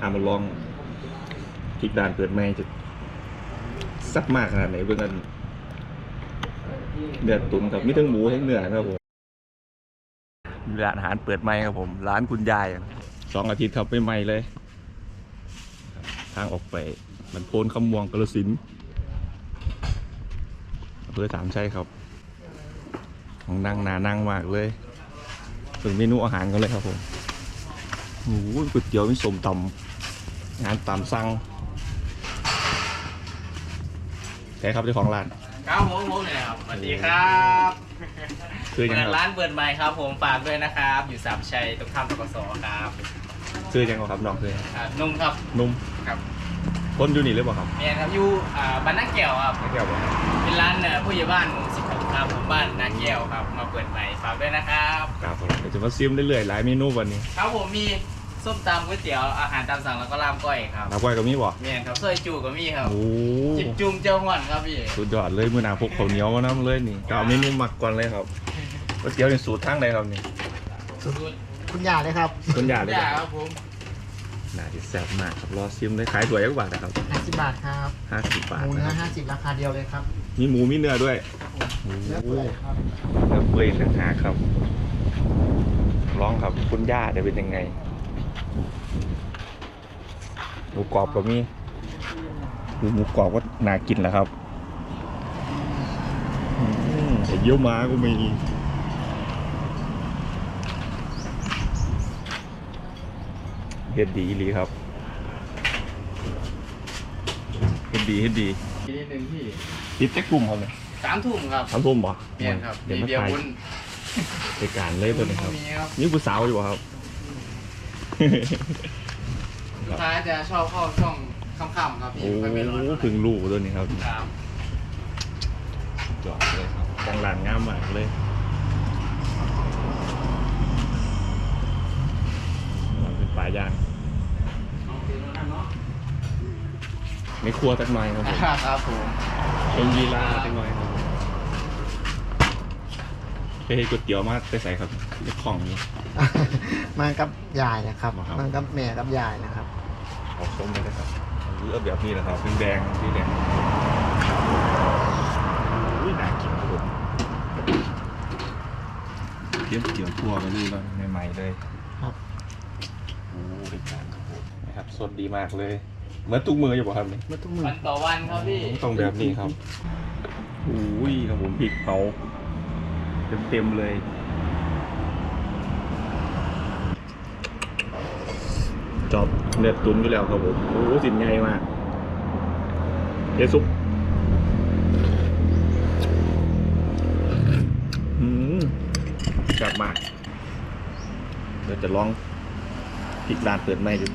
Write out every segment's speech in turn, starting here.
หามาลองพริกด่านเปิดใหม่จะซับมากขนาดไหนเพื่อนกันเดือดตุ๋นกับมีทั้งหมูทั้งเนื้อนะครับผมร้านอาหารเปิดใหม่ครับผม ร้านคุณยายสองอาทิตย์ครับไม่ใหม่เลยครับทางออกไป มันโพนคำมวงกระสินธุ์อำเภอสามชัยครับ ของนั่งหนานั่งมากเลยถึงเมนูอาหารกันเลยครับผมโอ้โหก๋วยเตี๋ยวมีสมตำ งานตามสั่งใช่ครับเจ้าของร้าน ครับผมผมเนี่ยครับสวัสดีครับคือยังไงเปิดครับร้านเปิดใหม่ครับ ผมฝากด้วยนะครับ อยู่สามชัยตรงข้ามตกสครับคือยังไงครับน้องคืออ่านุ่มครับ นุ่มครับ คนอยู่นี่หรือเปล่าครับเมียครับอยู่อ่าบ้านนาแก้วครับ ไม่เกี่ยวกับเป็นร้านเอ่อผู้ใหญ่บ้านหมู่สิบหกครับผมบ้านนาแก้วครับ มาเปิดใหม่ฝากด้วยนะครับ ครับผมเดี๋ยวจะมาซิมเรื่อยๆหลายเมนูวันนี้ ครับผมมี ส้มตำก๋วยเตี๋ยวอาหารตามสั่งแล้วก็ลาบก้อยครับน้ำก้อยกับมีบ่เมียครับซอยจูก็มีครับโอ้จิบจุ่มเจ้าห่อนครับพี่สุดยอดเลยมือหนาพกข้าวเหนียวมาน้ำเลยนี่ก็เอาเมนูหมักก่อนเลยครับก๋วยเตี๋ยวในสูตรทั้งใดครับนี่สูตรคุณยาเลยครับคุณยาเลยยาคครับรับผมน่าจะแซ่บมากครับรอซิมเลยขายถั่วยยักบาทนะครับ50บาทครับห้าสิบบาหทมูนะเนื้อครับ50ราคาเดียวเลยครับ มีหมูมีเนื้อด้วยโอ้เนื้อโหเปื่อยครับเนื้อเปื่อยต่างหากครับลองครับคุณย่าจะเป็นยังไง หมูกรอบก็มีดูหมูกรอบก็น่ากินแหล้วครับอืมแต่เยี่ยวม้าก็มีเฮ็ดดีอีหลีครับเฮ็ดดีเฮ็ดดีทีนิดนึงพี่ติดแต่กลุ่มเขาเนี่ยสามทุ่มครับทำทุ่มบ่เมียครับเดี๋ยวมีมาเบียร์ถ่ายวุ้นรายการเลยตัวนี้ครับ มีครับ นี่ผู้สาวอยู่บ่ครับ ลูกค้าจะชอบเข้าช่องค่ำๆครับพี่โอ้ไม่เป็นร้อนถึงลูกตัวนี้ครับครับจอดเลยครับจังหลานงามมากเลยเราเป็นปลาย่างไม่ครัวสักหน่อยครับผมครับผมเป็นยีราสักหน่อยครับ ไปให้ก๋วยเตี๋ยวมาไปใส่ครับในของนี้มันกับยายนะครับครับมันกับแม่กับยายนะครับ เอาส้มเลยนะครับหรือเอาแบบนี้นะครับเป็นแดงสีแดงอุ้ยน่ากินครับผมเตรียมเกี่ยวทั่วไปดูแล้วใหม่ๆเลยครับ โอ้บริการครับผมนะครับสดดีมากเลยเหมือนตุ้กมืออยู่ป่ะครับนี่เมื่อทุกมือวันต่อวันครับพี่ ต้องแบบนี้ครับอุ้ยครับผมพริกเผา เต็มๆเลย จอบเนื้อตุ๋นอยู่แล้วครับผมโอ้โหสินใหญ่มากเยซุปอืมกลับมากเดี๋ยวจะลองพิกร้านเปิดใหม่จะ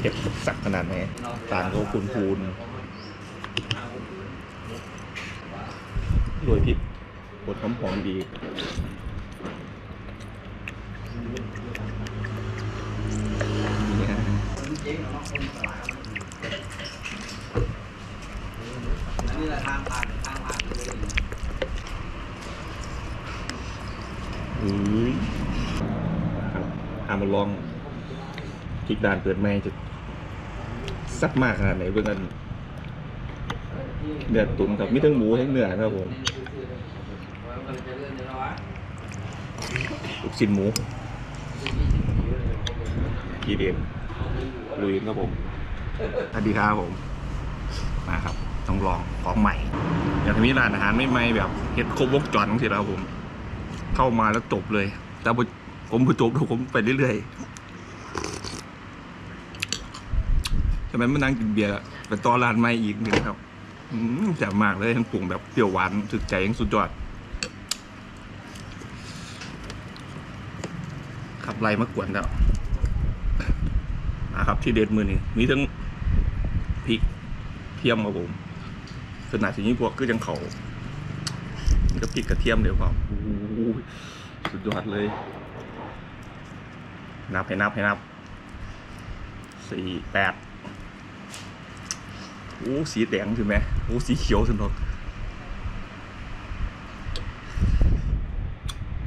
เก็บสักขนาดไหนต่างก็คูนคูนๆโรยพริกบ ดหอมๆดีนี่ฮะนี่แหละทางผ่านทางผ่านอุ้ยนะครับหามาลองพริกด่านเปิดใหม่จะซับมากขนาดไหนเพื่อนเนื้อตุ๋นกับมีทั้งหมูทั้งเนื้อนะครับผม ลูกชิ้นหมูทีเด็ดลุยครับผมสวัสดีครับผม มาครับ ต้องลองของใหม่ อย่างที่มีร้านอาหารไม่ใหม่แบบเฮ็ดครบวงจรของสิแล้วผม เข้ามาแล้วจบเลย แต่บ่ผมผู้จบผมไปเรื่อยๆใช่ไหมมานั่งกินเบียร์ไปต่อร้านใหม่อีกหนึ่งครับอืมแซ่บมากเลยทั้งปรุงแบบเปรี้ยวหวานถึกใจยังสุดยอด ขับไล่มากวนแล้วนะครับที่เด็ดมือนี่มีทั้งพริกเทียมครับผมขนาดที่นี้พวกคือจังเขามันก็พริกกระเทียมเดียวครับโอ้โหสุดยอดเลย นับให้นับให้นับสี่แปดโอ้สีแดงใช่ไหมโอ้สีเขียวสนุก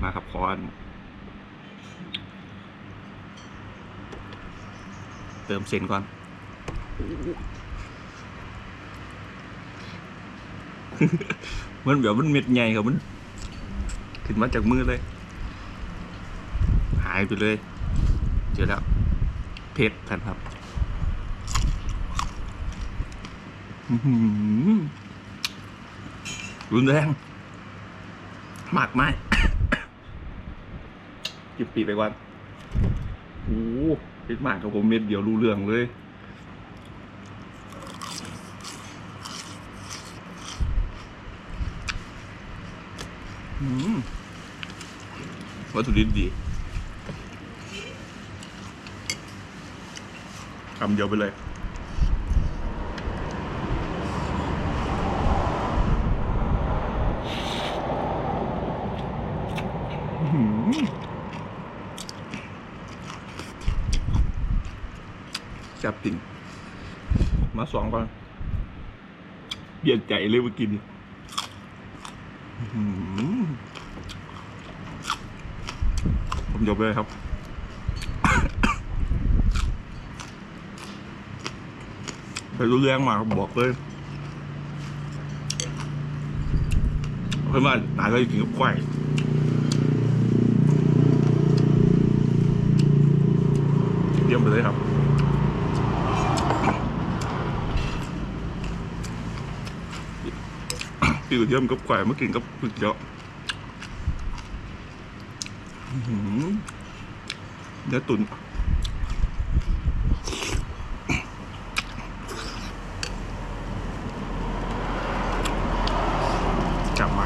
มาครับคอน ติมเส้นก่อนมันแบบมันเม็ดใหญ่ครับมัน ขึ้นมาจากมือเลย หายไปเลย เจอแล้ว เพชรแผ่นครับรุนแรงมากไหมจิบปีไปก่อนโอ้ เพชรมากครับผมเม็ดเดียวรู้เรื่องเลยวัตถุดิบดีคำเดียวไปเลย แซ่บจริง มาสองก่อนเบียดใจเลยเมื่อกี้นี้อื้อหือผมยกเลยครับ ไปรู้เรื่องมาบอกเลยเพื่อนว่าตายก็กินกับควายเยี่ยมไปเลยครับ กินกับเทียมกับควายมากินกับก๋วยเตี๋ยวอื้อหือเนื้อตุ๋นจับมา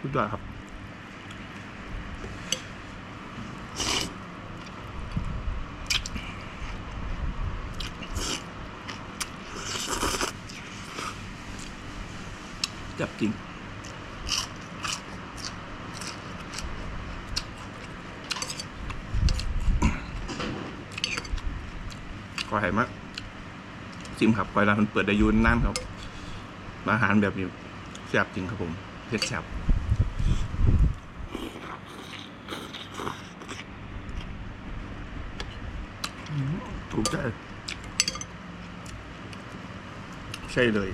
สุดยอดครับ จับจริงขอให้มากจิมครับคอยร้านมันเปิดได้อยูนนั่นครับ อาหารแบบนี้แซ่บจริงครับผมเผ็ดแซ่บอืมถูกใจ ใช่เลย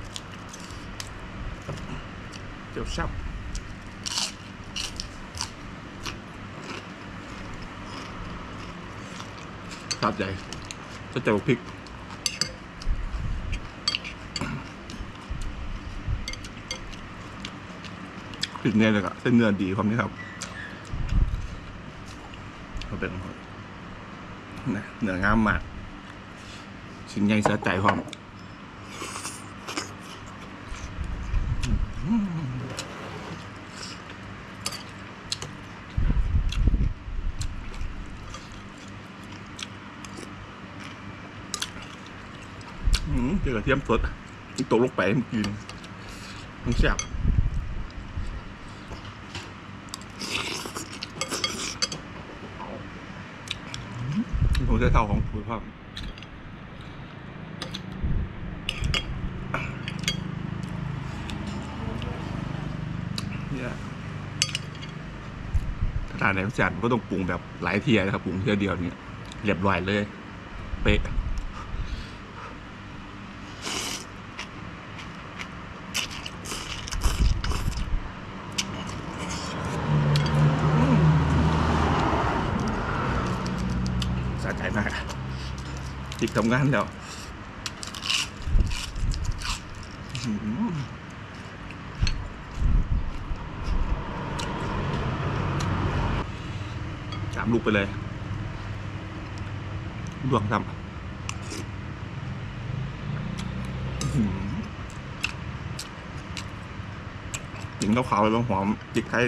เจียวซับครับใหญ่จะเจียวพริกพริกเนี่ยเลยอะเส้นเนื้อดีความนี้ครับเอาเป็นนะเนื้องามมากชิ้นใหญ่สะใจความ อืมเจอ กระเทียมสดตกลงไปเมื่อกี้นี่มันแซ่บผมจะเท่าของคุณพ่อเนี่ยถ้าทานในพิจารก็ต้องปรุงแบบหลายเทียนะครับปรุงเทียเดียวเนี่ยเรียบร้อยเลย เป๊ะ สะใจมาก จิบทำงานแล้วสามลูกไปเลยดวงทำอื้อหือกินข้าวขาวแล้วหอมจิกไทย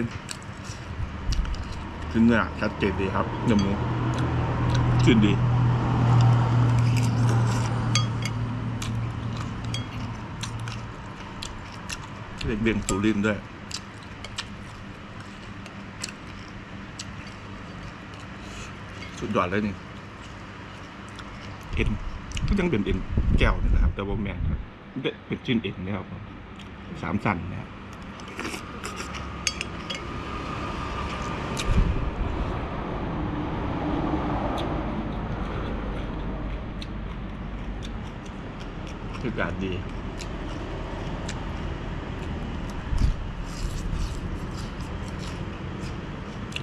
ขึ้นเนี่ยชัดเจนดีครับเนื้อหมูชื่นดี เรียกเบียงสูรินด้วย สุดยอดเลยนี่ เอ็นก็ยังเป็นเอ็นแก้วนี่นะครับ แต่ว่าแมนเป็นชิ้นเอ็นนะครับสามสันนะครับคือกาศดี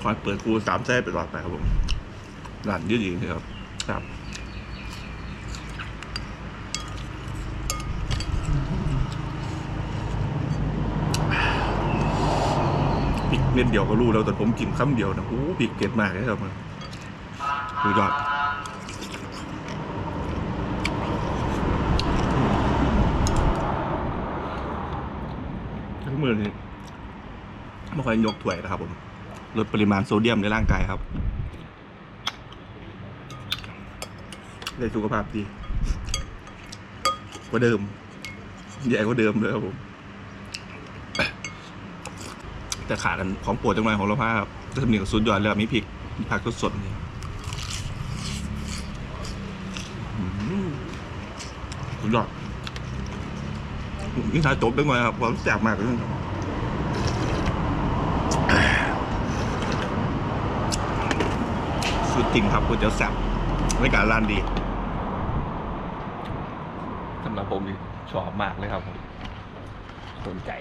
อยเปิดกูสามแซ่ไปตลอดไปครับผมร้านยืดหยิงครับ ครับพริกเม็ดเดียวก็รู้แล้วแต่ผมกินคำเดียวนะโอ้พริกเก็ดมากเลยครับดูยอดทั้งมือนี่ไม่ค่อยยกถ้วยนะครับผม ลดปริมาณโซเดียมในร่างกายครับ ได้สุขภาพดีกว่าเดิม ใหญ่กว่าเดิมเลยครับผม แต่ขาดกันของโปรดจังหน่อยของเราพาครับจะมีกับสุดยอดแล้วมีพริกผักสดๆนี่สุดยอดนี่ทายจบได้ไงครับความแซ่บมากเลย สุดจริงครับก๋วยเตี๋ยวแซ่บรายการร้านดีสำหรับผมนี่ชอบมากเลยครับผมสนใจ